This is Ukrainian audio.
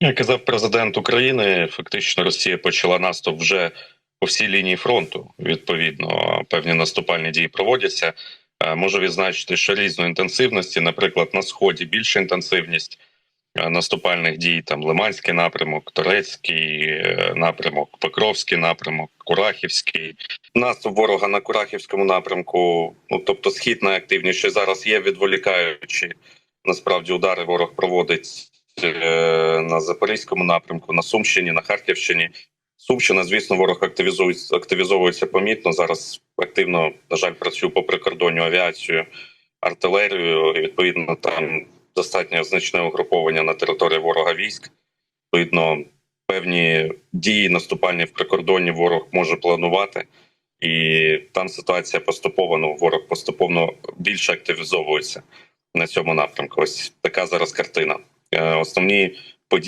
Як казав президент України, фактично Росія почала наступ вже по всій лінії фронту. Відповідно, певні наступальні дії проводяться. Е, Можу відзначити, що різної інтенсивності, наприклад, на сході більша інтенсивність е, наступальних дій, там Лиманський напрямок, Турецький е, напрямок, Покровський напрямок, Курахівський. Наступ ворога на Курахівському напрямку, ну тобто схід найактивніший зараз є відволікаючи. Насправді удари ворог проводить на Запорізькому напрямку, на Сумщині, на Харківщині. Сумщина, звісно, ворог активізується, активізовується помітно. Зараз активно, на жаль, працює по прикордонню авіацію, артилерію. І, відповідно, там достатньо значне угруповання на території ворога військ. Відповідно, певні дії наступальні в прикордонні ворог може планувати. І там ситуація поступово, ну, ворог поступово більше активізовується на цьому напрямку. Ось така зараз картина. Е, Основні